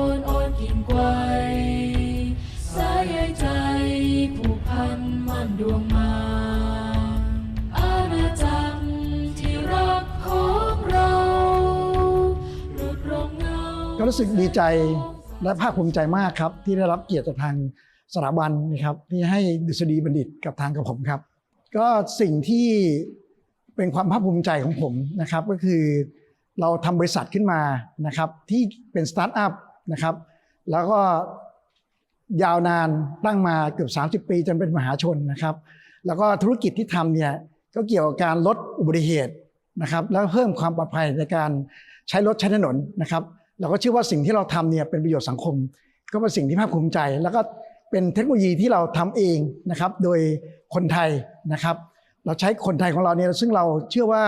อนอ่อนกินไกวสายใจผูกพันมั่นดวงมาอาณาจักรที่รักของเราหลุดรงเงาก็รู้สึกดีใจและภาคภูมิใจมากครับ ที่ได้รับเกียรติจากทางสถาบันนะครับที่ให้ดุษฎีบัณฑิตกับทางกับผมครับ ก็สิ่งที่เป็นความภาคภูมิใจของผมนะครับ ก็คือเราทำบริษัทขึ้นมานะครับที่เป็นสตาร์ทอัพ นะครับ แล้วก็ยาวนานตั้งมาเกือบ 30 ปีจนเป็นมหาชนนะครับ แล้วก็ธุรกิจที่ทำเนี่ยก็เกี่ยวกับการลดอุบัติเหตุนะครับแล้วเพิ่มความปลอดภัยในการใช้รถใช้ถนนนะครับเราก็เชื่อว่าสิ่งที่เราทำเนี่ยเป็นประโยชน์สังคม ก็เป็นสิ่งที่ภาคภูมิใจ แล้วก็เป็นเทคโนโลยีที่เราทำเองนะครับโดยคนไทยนะครับ เราใช้คนไทยของเราเนี่ยซึ่งเราเชื่อว่า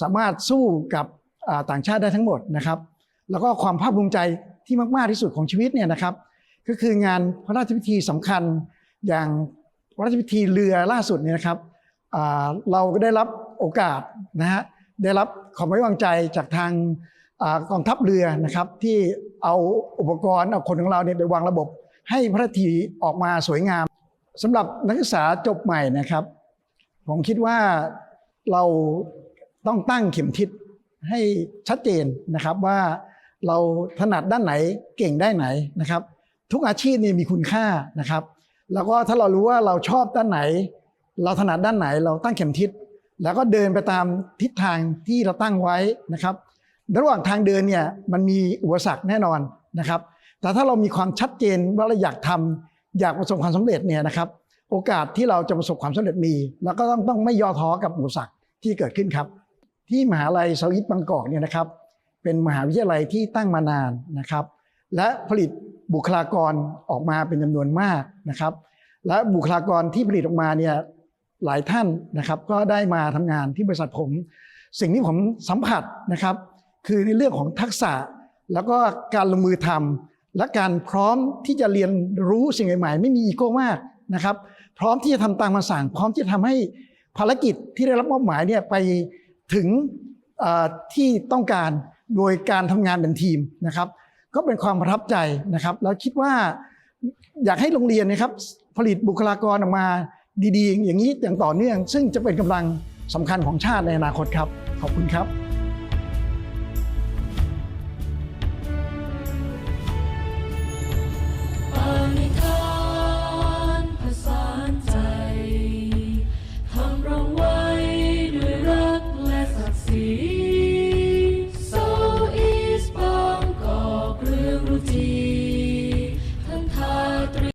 สามารถสู้กับต่างชาติได้ทั้งหมดนะครับ แล้วก็ความภาคภูมิใจ ที่มากๆที่สุดของชีวิตเนี่ยนะครับ ก็คืองานพระราชพิธีสำคัญอย่างพระราชพิธีเรือล่าสุดเนี่ยนะครับเราก็ได้รับโอกาสนะฮะได้รับความไว้วางใจจากทางกองทัพเรือนะครับที่เอาอุปกรณ์เอาคนของเราเนี่ยไปวางระบบ ให้พระพิธีออกมาสวยงามสำหรับนักศึกษาจบใหม่นะครับ ผมคิดว่าเราต้องตั้งเข็มทิศให้ชัดเจนนะครับว่า เราถนัดด้านไหนเก่งได้ไหนนะครับ ทุกอาชีพนี่มีคุณค่านะครับ แล้วก็ถ้าเรารู้ว่าเราชอบด้านไหน เราถนัดด้านไหนเราตั้งเข็มทิศแล้วก็เดินไปตามทิศทางที่เราตั้งไว้นะครับ ระหว่างทางเดินเนี่ยมันมีอุปสรรคแน่นอนนะครับ แต่ถ้าเรามีความชัดเจนว่าเราอยากทำอยากประสบความสำเร็จเนี่ยนะครับ โอกาสที่เราจะประสบความสำเร็จมี แล้วก็ต้องต้องไม่ย่อท้อกับอุปสรรคที่เกิดขึ้นครับ ที่มหาลัยเซาท์อีสต์บางกอกเนี่ยนะครับ เป็นมหาวิทยาลัยที่ตั้งมานานนะครับ และผลิตบุคลากรออกมาเป็นจำนวนมากนะครับ และบุคลากรที่ผลิตออกมาเนี่ยหลายท่านนะครับ ก็ได้มาทำงานที่บริษัทผม สิ่งที่ผมสัมผัสนะครับ คือในเรื่องของทักษะแล้วก็การลงมือทำและการพร้อมที่จะเรียนรู้สิ่งใหม่ๆ ไม่มีอีโก้มากนะครับ พร้อมที่จะทำตามคำสั่ง พร้อมที่จะทำให้ภารกิจที่ได้รับมอบหมายเนี่ยไปถึงที่ต้องการ โดยการทำงานเป็นทีมนะครับ ก็เป็นความประทับใจนะครับ แล้วคิดว่าอยากให้โรงเรียนนะครับผลิตบุคลากรออกมาดีๆ อย่างนี้อย่างต่อเนื่อง ซึ่งจะเป็นกำลังสำคัญของชาติในอนาคตครับ ขอบคุณครับ